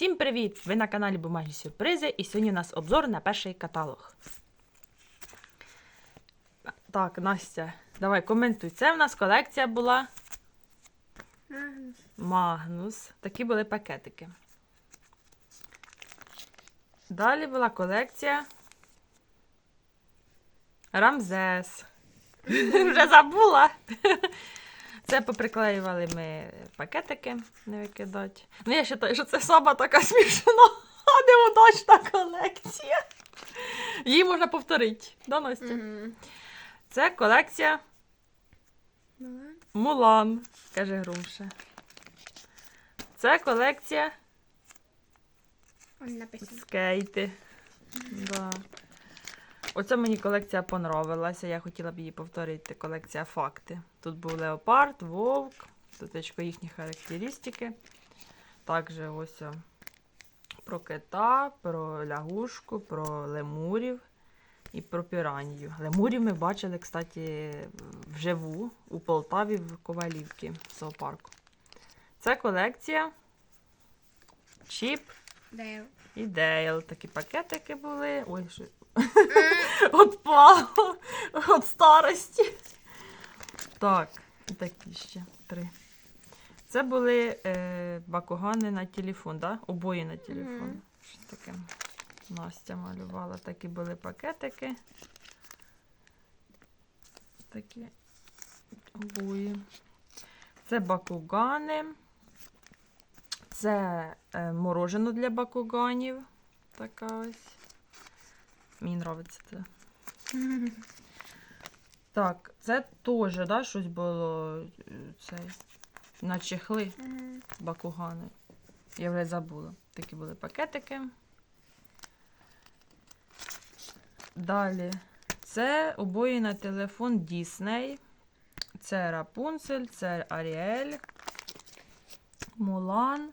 Всім привіт! Ви на каналі Бумажні Сюрпризи і сьогодні у нас обзор на перший каталог. Так, Настя, давай коментуй. Це в нас колекція була Магнус. Магнус. Такі були пакетики. Далі була колекція Рамзес. Вже забула. Це поприклеювали ми пакетики, не викидати. Ну, я вважаю, що це сама така смішна, а неудачна колекція. Її можна повторити. Да, Настя? Мгм. Це колекція. Мулан, каже Груша. Це колекція скейти. Да. Оце мені колекція понравилася. Я хотіла б її повторити. Колекція факти. Тут був леопард, вовк, тут їхні характеристики. Також ось про кита, про лягушку, про лемурів і про піранію. Лемурів ми бачили, кстати, вживу у Полтаві в Ковалівці в зоопарку. Це колекція Чіп Дейл. і Дейл. Такі пакетики були. Ой, що Отпало від старості. Так, і такі ще три. Це були е, бакугани на телефон, да? обої на телефон. Мгм. Щось таке. Настя малювала. Такі були пакетики. Такі обої. Це бакугани. Це е, морожено для бакуганів. Така ось. Мені подобається це. Так, це теж, да, щось було е, цей, на чехли бакугани. Я вже забула. Такі були пакетики. Далі. Це обої на телефон Дісней. Це Рапунцель, це Аріель, Мулан,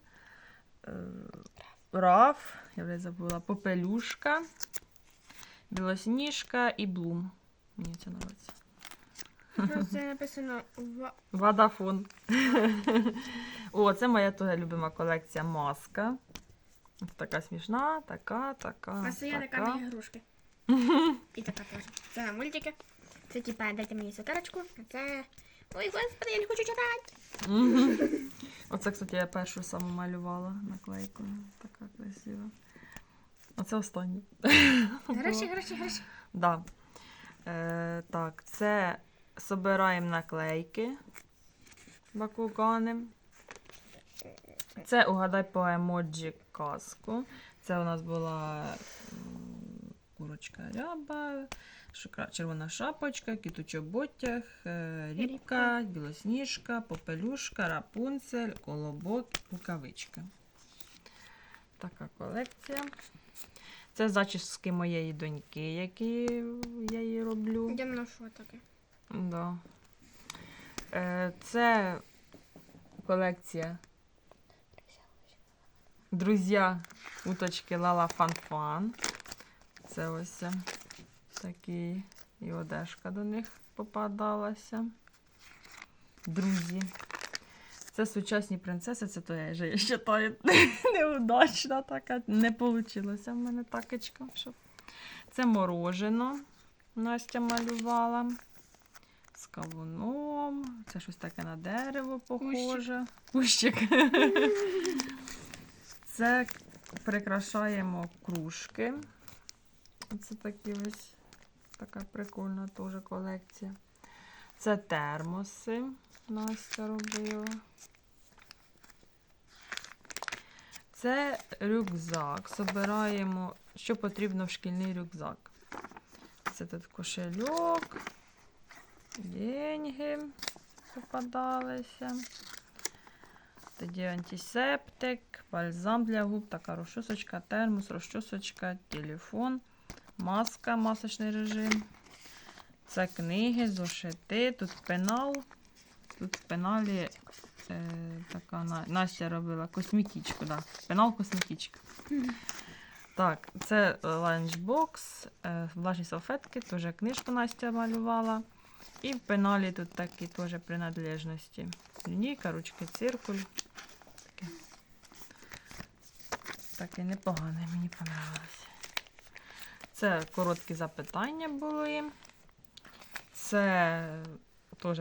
Раф, я вже забула, Попелюшка, Білосніжка і Блум. Мені це подобається. Ну, Це написано в Водафон. О, це моя теж любима колекція маска. Ось Така смішна, така, така. А це я така на ігрушки. І така теж. Це на мультики. Це типа дайте мені сокарочку, а це. Ой, господи, я не хочу читати. Оце, кстати, я першу саму малювала наклейку. Така красива. Оце останнє. Гроші, гроші, гроші. Да. Е, так, це собираємо наклейки. Бакугани. Це угадай по емоджі казку. Це у нас була курочка ряба, червона шапочка, кіт у чоботях, е, рібка, білосніжка, попелюшка, рапунцель, колобок, рукавичка. Така колекція. Це зачіски моєї доньки, які я їй роблю. На що таке? Да. Е, це колекція Друзі, уточки Лала Фан-Фан. Це ось такі і одежка до них попадалася. Друзі. Це сучасні принцеси, це то я вже вважаю неудачна така. Не вийшло в мене такочка. Щоб... Це морожено. Настя малювала. З кавуном. Це щось таке на дерево похоже. Кущик. Це прикрашаємо кружки. Це такі ось така прикольна теж колекція. Це термоси Настя робила. Це рюкзак. Собираємо, що потрібно в шкільний рюкзак. Це тут кошельок, деньги попадалися. Тоді антисептик, бальзам для губ, така розчосочка, термос, розчосочка, телефон, маска, масочний режим. Це книги, зошити, тут пенал. Тут в пеналі е, така Настя робила косметичку, да. Пенал косметичка. Так, це ланчбокс, е, влажні салфетки, теж книжку Настя малювала. І в пеналі тут такі теж принадлежності. Лінійка, ручки, циркуль. Таке. такий непоганий, мені понравився. Це короткі запитання були. Це теж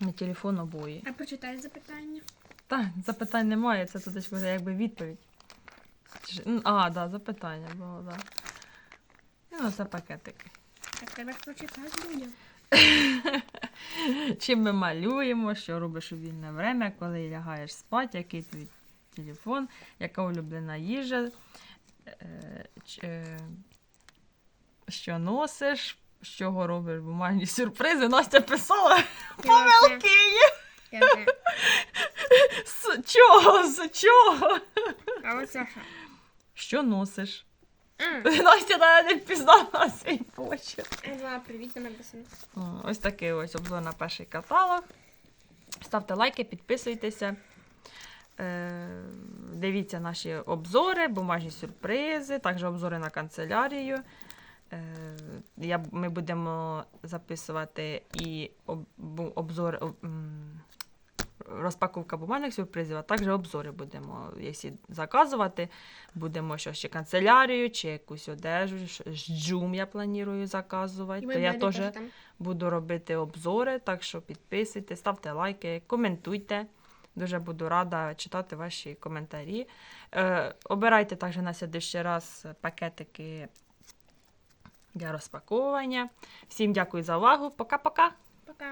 на телефон обої. А прочитай запитання. Так, запитань немає, це тут вже якби відповідь. А, да, запитання було, да. І ну, це пакетики. Так треба ж прочитати людям. Чим ми малюємо, що робиш у вільне время, коли лягаєш спати, який твій телефон, яка улюблена їжа, е, е, що носиш, з чого робиш бумажні сюрпризи. Настя писала помилки. З чого? З чого? А оце що? Що носиш? Настя навіть не впізнала свій почерк. Привіт, написано. Ось такий ось обзор на перший каталог. Ставте лайки, підписуйтеся. Е, Дивіться наші обзори, бумажні сюрпризи, також обзори на канцелярію. Е, Я, ми будемо записувати і об, обзор, об- розпаковка бумажних сюрпризів, а також обзори будемо, якщо заказувати, будемо що ще канцелярію чи якусь одежу. Джум я планую заказувати. То я теж буду робити обзори, так що підписуйтесь, ставте лайки, коментуйте. Дуже буду рада читати ваші коментарі. Е, обирайте також на слідущий раз пакетики для розпаковування. Всім дякую за увагу. Пока-пока!